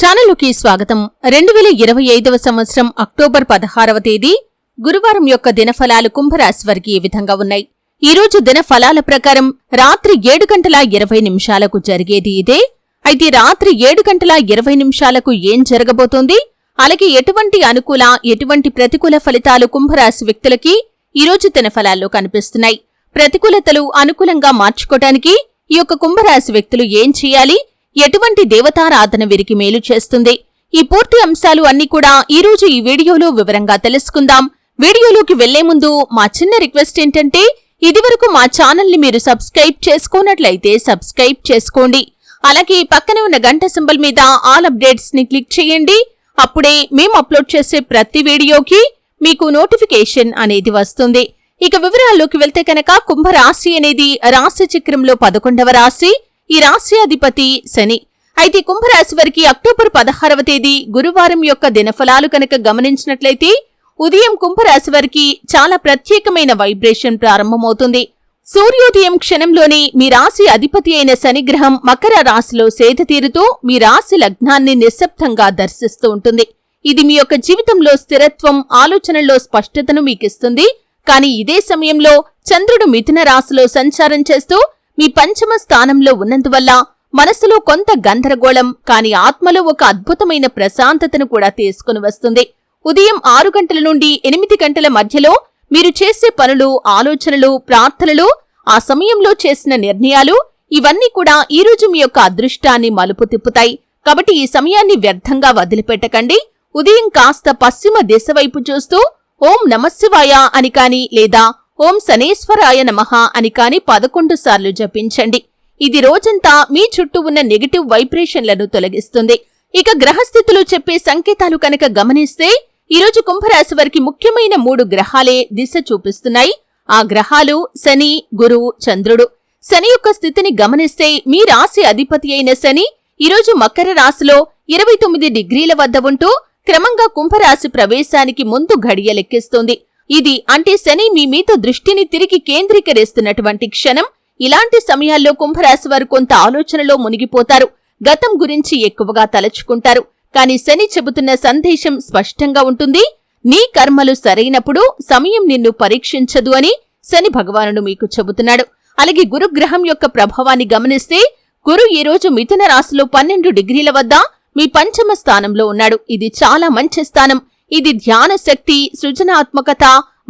ఛానలుకి స్వాగతం. రెండు వేల ఇరవై ఐదవ సంవత్సరం అక్టోబర్ పదహారవ తేదీ గురువారం యొక్క దినఫలాలు కుంభరాశి వారికి ఈ విధంగా ఉన్నాయి? ఈరోజు దినఫలాల ప్రకారం రాత్రి ఏడు గంటల ఇరవై నిమిషాలకు జరిగేది ఇదే. అయితే రాత్రి ఏడు గంటల ఇరవై నిమిషాలకు ఏం జరగబోతోంది? అలాగే ఎటువంటి అనుకూల ఎటువంటి ప్రతికూల ఫలితాలు కుంభరాశి వ్యక్తులకి ఈ రోజు దినఫలాల్లో కనిపిస్తున్నాయి? ప్రతికూలతలు అనుకూలంగా మార్చుకోటానికి ఈ యొక్క కుంభరాశి వ్యక్తులు ఏం చేయాలి? ఎటువంటి దేవతారాధన వీరికి మేలు చేస్తుంది? ఈ పూర్తి అంశాలు అన్ని కూడా ఈ రోజు ఈ వీడియోలో వివరంగా తెలుసుకుందాం. వీడియోలోకి వెళ్ళే ముందు మా చిన్న రిక్వెస్ట్ ఏంటంటే ఇదివరకు మా ఛానల్ని మీరు సబ్స్క్రైబ్ చేసుకున్నట్లయితే సబ్స్క్రైబ్ చేసుకోండి. అలాగే పక్కనే ఉన్న గంట సింబల్ మీద ఆల్ అప్డేట్స్ని క్లిక్ చేయండి. అప్పుడే మేము అప్లోడ్ చేసే ప్రతి వీడియోకి మీకు నోటిఫికేషన్ అనేది వస్తుంది. ఇక వివరాల్లోకి వెళ్తే కనుక కుంభరాశి అనేది రాశి చక్రంలో పదకొండవ రాశి. ఈ రాశి అధిపతి శని. అయితే కుంభరాశి వారికి అక్టోబర్ పదహారవ తేదీ గురువారం యొక్క దినఫలాలు కనుక గమనించినట్లయితే ఉదయం కుంభరాశి వారికి చాలా ప్రత్యేకమైన వైబ్రేషన్ ప్రారంభమవుతుంది. సూర్యోదయం క్షణంలోనే మీ రాశి అధిపతి అయిన శనిగ్రహం మకర రాశిలో సేద తీరుతూ మీ రాశి లగ్నాన్ని నిశ్శబ్దంగా దర్శిస్తూ ఉంటుంది. ఇది మీ యొక్క జీవితంలో స్థిరత్వం ఆలోచనల్లో స్పష్టతను మీకిస్తుంది. కానీ ఇదే సమయంలో చంద్రుడు మిథున రాశిలో సంచారం చేస్తూ మీ పంచమ స్థానంలో ఉన్నందువల్ల మనసులో కొంత గందరగోళం కాని ఆత్మలో ఒక అద్భుతమైన ప్రశాంతతను కూడా తీసుకుని వస్తుంది. ఉదయం ఆరు గంటల నుండి ఎనిమిది గంటల మధ్యలో మీరు చేసే పనులు ఆలోచనలు ప్రార్థనలు ఆ సమయంలో చేసిన నిర్ణయాలు ఇవన్నీ కూడా ఈ రోజు మీ యొక్క అదృష్టాన్ని మలుపు తిప్పుతాయి. కాబట్టి ఈ సమయాన్ని వ్యర్థంగా వదిలిపెట్టకండి. ఉదయం కాస్త పశ్చిమ దిశ వైపు చూస్తూ ఓం నమశివాయ అని కాని లేదా ఓం శనేశ్వరాయ నమః అని కాని పదకొండు సార్లు జపించండి. ఇది రోజంతా మీ చుట్టూ ఉన్న నెగిటివ్ వైబ్రేషన్లను తొలగిస్తుంది. ఇక గ్రహస్థితులు చెప్పే సంకేతాలు కనుక గమనిస్తే ఈరోజు కుంభరాశి వారికి ముఖ్యమైన మూడు గ్రహాలే దిశ చూపిస్తున్నాయి. ఆ గ్రహాలు శని గురువు చంద్రుడు. శని యొక్క స్థితిని గమనిస్తే మీ రాశి అధిపతి అయిన శని ఈరోజు మకర రాశిలో ఇరవై తొమ్మిది డిగ్రీల వద్ద ఉంటూ క్రమంగా కుంభరాశి ప్రవేశానికి ముందు ఘడియ లెక్కిస్తుంది. ఇది అంటే శని మీ మీద దృష్టిని తిరిగి కేంద్రీకరిస్తున్నటువంటి క్షణం. ఇలాంటి సమయాల్లో కుంభరాశి వారు కొంత ఆలోచనలో మునిగిపోతారు. గతం గురించి ఎక్కువగా తలచుకుంటారు. కాని శని చెబుతున్న సందేశం స్పష్టంగా ఉంటుంది. నీ కర్మలు సరైనప్పుడు సమయం నిన్ను పరీక్షించదు అని శని భగవానుడు మీకు చెబుతున్నాడు. అలాగే గురుగ్రహం యొక్క ప్రభావాన్ని గమనిస్తే గురు ఈరోజు మిథున రాశిలో పన్నెండు డిగ్రీల వద్ద మీ పంచమ స్థానంలో ఉన్నాడు. ఇది చాలా మంచి స్థానం. ఇది ధ్యాన శక్తి సృజనాత్మకత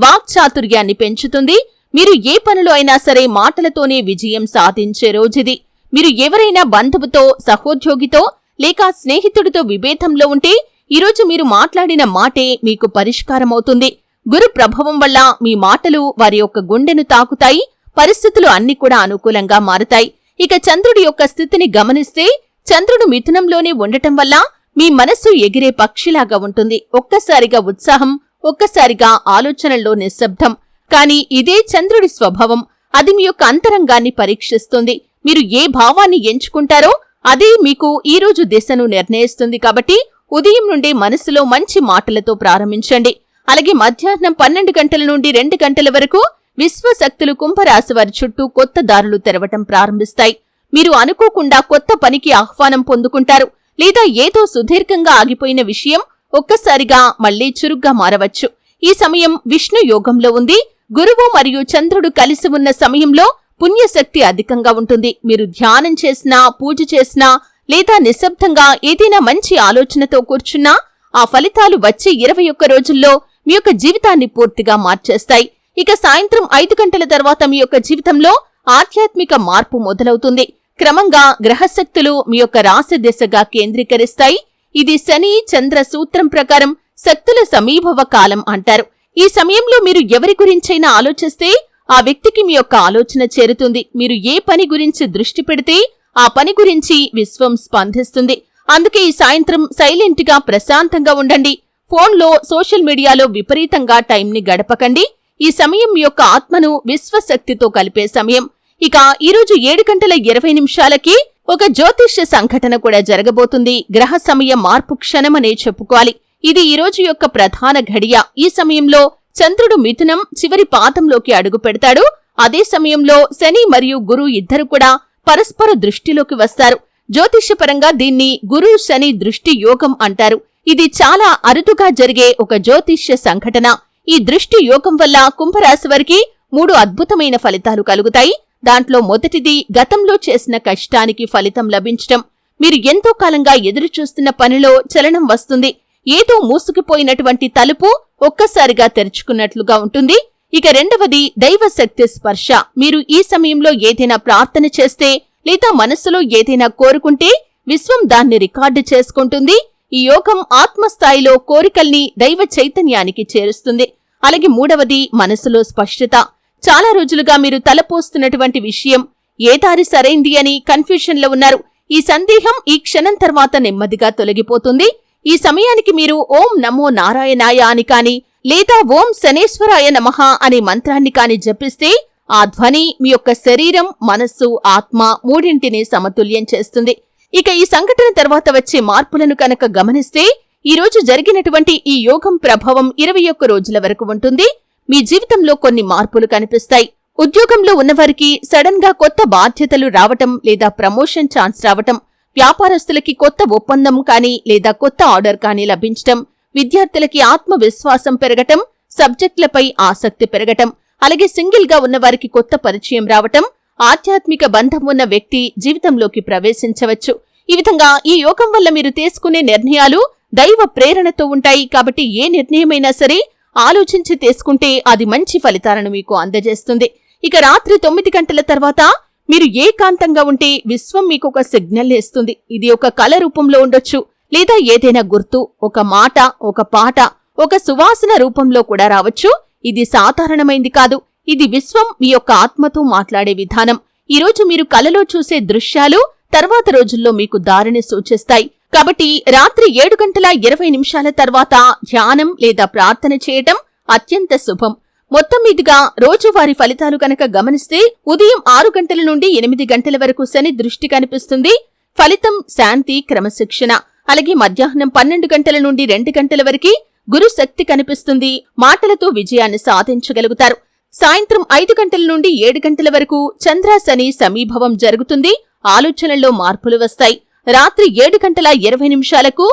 వాక్చాతుర్యాన్ని పెంచుతుంది. మీరు ఏ పనులు అయినా సరే మాటలతోనే విజయం సాధించే రోజుది. మీరు ఎవరైనా బంధువుతో సహోద్యోగితో లేక స్నేహితుడితో విభేదంలో ఉంటే ఈరోజు మీరు మాట్లాడిన మాటే మీకు పరిష్కారమవుతుంది. గురు ప్రభావం వల్ల మీ మాటలు వారి యొక్క గుండెను తాకుతాయి పరిస్థితులు అన్ని కూడా అనుకూలంగా మారుతాయి. ఇక చంద్రుడి యొక్క స్థితిని గమనిస్తే చంద్రుడు మిథునంలోనే ఉండటం వల్ల మీ మనస్సు ఎగిరే పక్షిలాగా ఉంటుంది. ఒక్కసారిగా ఉత్సాహం ఒక్కసారిగా ఆలోచనల్లో నిశ్శబ్దం. కాని ఇదే చంద్రుడి స్వభావం. అది మీ యొక్క అంతరంగాన్ని పరీక్షిస్తుంది. మీరు ఏ భావాన్ని ఎంచుకుంటారో అదే మీకు ఈ రోజు దిశను నిర్ణయిస్తుంది కాబట్టి ఉదయం నుండి మనసులో మంచి మాటలతో ప్రారంభించండి. అలాగే మధ్యాహ్నం పన్నెండు గంటల నుండి రెండు గంటల వరకు విశ్వశక్తులు కుంభరాశి వారి చుట్టూ కొత్త దారులు తెరవటం ప్రారంభిస్తాయి. మీరు అనుకోకుండా కొత్త పనికి ఆహ్వానం పొందుకుంటారు. లేదా ఏదో సుదీర్ఘంగా ఆగిపోయిన విషయం ఒక్కసారిగా మళ్ళీ చురుగ్గా మారవచ్చు. ఈ సమయం విష్ణు యోగంలో ఉంది. గురువు మరియు చంద్రుడు కలిసి ఉన్న సమయంలో పుణ్యశక్తి అధికంగా ఉంటుంది. మీరు ధ్యానం చేసినా పూజ చేసినా లేదా నిశ్శబ్దంగా ఏదైనా మంచి ఆలోచనతో కూర్చున్నా ఆ ఫలితాలు వచ్చే ఇరవై ఒక్క రోజుల్లో మీ యొక్క జీవితాన్ని పూర్తిగా మార్చేస్తాయి. ఇక సాయంత్రం ఐదు గంటల తర్వాత మీ యొక్క జీవితంలో ఆధ్యాత్మిక మార్పు మొదలవుతుంది. క్రమంగా గ్రహశక్తులు మీ యొక్క రాశి దిశగా కేంద్రీకరిస్తాయి. ఇది శని చంద్ర సూత్రం ప్రకారం శక్తుల సమీభవ కాలం అంటారు. ఈ సమయంలో మీరు ఎవరి గురించైనా ఆలోచిస్తే ఆ వ్యక్తికి మీ యొక్క ఆలోచన చేరుతుంది. మీరు ఏ పని గురించి దృష్టి పెడితే ఆ పని గురించి విశ్వం స్పందిస్తుంది. అందుకే ఈ సాయంత్రం సైలెంట్గా ప్రశాంతంగా ఉండండి. ఫోన్లో సోషల్ మీడియాలో విపరీతంగా టైంని గడపకండి. ఈ సమయం మీ యొక్క ఆత్మను విశ్వశక్తితో కలిపే సమయం. ఇక ఈరోజు ఏడు గంటల ఇరవై నిమిషాలకి ఒక జ్యోతిష్య సంఘటన కూడా జరగబోతుంది. గ్రహ సమయ మార్పు క్షణమనే చెప్పుకోవాలి. ఇది ఈ రోజు యొక్క ప్రధాన ఘడియ. ఈ సమయంలో చంద్రుడు మిథునం చివరి పాదంలోకి అడుగు పెడతాడు. అదే సమయంలో శని మరియు గురు ఇద్దరు కూడా పరస్పర దృష్టిలోకి వస్తారు. జ్యోతిష్యపరంగా దీన్ని గురు శని దృష్టి యోగం అంటారు. ఇది చాలా అరుదుగా జరిగే ఒక జ్యోతిష్య సంఘటన. ఈ దృష్టి యోగం వల్ల కుంభరాశి వారికి మూడు అద్భుతమైన ఫలితాలు కలుగుతాయి. దాంట్లో మొదటిది గతంలో చేసిన కష్టానికి ఫలితం లభించటం. మీరు ఎంతో కాలంగా ఎదురుచూస్తున్న పనిలో చలనం వస్తుంది. ఏదో మూసుకుపోయినటువంటి తలుపు ఒక్కసారిగా తెరుచుకున్నట్లుగా ఉంటుంది. ఇక రెండవది దైవ శక్తి స్పర్శ. మీరు ఈ సమయంలో ఏదైనా ప్రార్థన చేస్తే లేదా మనస్సులో ఏదైనా కోరుకుంటే విశ్వం దాన్ని రికార్డు చేసుకుంటుంది. ఈ యోగం ఆత్మస్థాయిలో కోరికల్ని దైవ చైతన్యానికి చేరుస్తుంది. అలాగే మూడవది మనసులో స్పష్టత. చాలా రోజులుగా మీరు తలపోస్తున్నటువంటి విషయం ఏ దారి సరైంది అని కన్ఫ్యూషన్లో ఉన్నారు. ఈ సందేహం ఈ క్షణం తర్వాత నెమ్మదిగా తొలగిపోతుంది. ఈ సమయానికి మీరు ఓం నమో నారాయణాయ అని కాని లేదా ఓం శనేశ్వరాయ నమః అనే మంత్రాన్ని కాని జపిస్తే ఆ ధ్వని మీ యొక్క శరీరం మనస్సు ఆత్మ మూడింటిని సమతుల్యం చేస్తుంది. ఇక ఈ సంఘటన తర్వాత వచ్చే మార్పులను కనుక గమనిస్తే ఈ రోజు జరిగినటువంటి ఈ యోగం ప్రభావం ఇరవై ఒక్క రోజుల వరకు ఉంటుంది. మీ జీవితంలో కొన్ని మార్పులు కనిపిస్తాయి. ఉద్యోగంలో ఉన్నవారికి సడన్గా కొత్త బాధ్యతలు రావటం లేదా ప్రమోషన్ ఛాన్స్ రావటం వ్యాపారస్తులకి కొత్త ఒప్పందం కానీ లేదా కొత్త ఆర్డర్ కానీ లభించటం విద్యార్థులకి ఆత్మవిశ్వాసం పెరగటం సబ్జెక్టులపై ఆసక్తి పెరగటం అలాగే సింగిల్గా ఉన్నవారికి కొత్త పరిచయం రావటం ఆధ్యాత్మిక బంధం ఉన్న వ్యక్తి జీవితంలోకి ప్రవేశించవచ్చు. ఈ విధంగా ఈ యోగం వల్ల మీరు తీసుకునే నిర్ణయాలు దైవ ప్రేరణతో ఉంటాయి కాబట్టి ఏ నిర్ణయమైనా సరే ఆలోచించి తీసుకుంటే అది మంచి ఫలితాలను మీకు అందజేస్తుంది. ఇక రాత్రి తొమ్మిది గంటల తర్వాత మీరు ఏకాంతంగా ఉంటే విశ్వం మీకు ఒక సిగ్నల్ ఇస్తుంది. ఇది ఒక కళ రూపంలో ఉండొచ్చు. లేదా ఏదైనా గుర్తు ఒక మాట ఒక పాట ఒక సువాసన రూపంలో కూడా రావచ్చు. ఇది సాధారణమైంది కాదు. ఇది విశ్వం మీ యొక్క ఆత్మతో మాట్లాడే విధానం. ఈరోజు మీరు కలలో చూసే దృశ్యాలు తర్వాత రోజుల్లో మీకు దారిని సూచిస్తాయి. కాబట్టి రాత్రి ఏడు గంటల ఇరవై నిమిషాల తర్వాత ధ్యానం లేదా ప్రార్థన చేయటం అత్యంత శుభం. మొత్తం మీదుగా రోజువారి ఫలితాలు కనుక గమనిస్తే ఉదయం ఆరు గంటల నుండి ఎనిమిది గంటల వరకు శని దృష్టి కనిపిస్తుంది. ఫలితం శాంతి క్రమశిక్షణ. అలాగే మధ్యాహ్నం పన్నెండు గంటల నుండి రెండు గంటల వరకు గురు శక్తి కనిపిస్తుంది. మాటలతో విజయాన్ని సాధించగలుగుతారు. సాయంత్రం ఐదు గంటల నుండి ఏడు గంటల వరకు చంద్ర శని సమీభవం జరుగుతుంది. ఆలోచనల్లో మార్పులు వస్తాయి. రాత్రి ఏడు గంటల ఇరవై నిమిషాలకు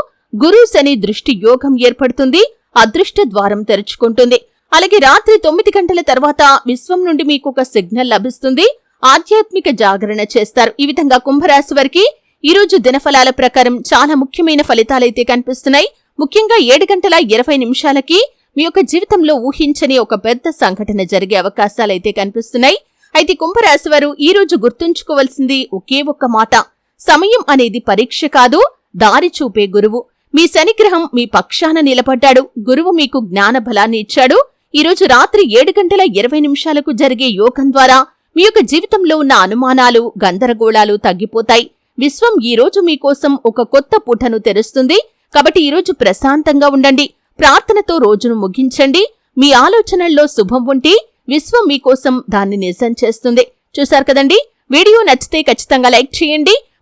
గురు శని దృష్టి యోగం ఏర్పడుతుంది అదృష్ట ద్వారం తెరుచుకుంటుంది. అలాగే రాత్రి తొమ్మిది గంటల తర్వాత విశ్వం నుండి మీకు ఒక సిగ్నల్ లభిస్తుంది ఆధ్యాత్మిక జాగరణ చేస్తారు. ఈ విధంగా కుంభరాశి వారికి ఈ రోజు దినఫలాల ప్రకారం చాలా ముఖ్యమైన ఫలితాలైతే కనిపిస్తున్నాయి. ముఖ్యంగా ఏడు గంటల ఇరవై నిమిషాలకి మీ యొక్క జీవితంలో ఊహించని ఒక పెద్ద సంఘటన జరిగే అవకాశాలైతే కనిపిస్తున్నాయి. అయితే కుంభరాశి వారు ఈ రోజు గుర్తుంచుకోవాల్సింది ఒకే ఒక్క మాట సమయం అనేది పరీక్ష కాదు దారి చూపే గురువు. మీ శనిగ్రహం మీ పక్షాన నిలబడ్డాడు. గురువు మీకు జ్ఞాన బలాన్ని ఇచ్చాడు. ఈరోజు రాత్రి ఏడు గంటల ఇరవై నిమిషాలకు జరిగే యోగం ద్వారా మీ యొక్క జీవితంలో ఉన్న అనుమానాలు గందరగోళాలు తగ్గిపోతాయి. విశ్వం ఈ రోజు మీకోసం ఒక కొత్త పూటను తెరుస్తుంది. కాబట్టి ఈరోజు ప్రశాంతంగా ఉండండి. ప్రార్థనతో రోజును ముగించండి. మీ ఆలోచనల్లో శుభం ఉంటే విశ్వం మీకోసం దాన్ని నిజం చేస్తుంది. చూశారు కదండి? వీడియో నచ్చితే ఖచ్చితంగా లైక్ చేయండి.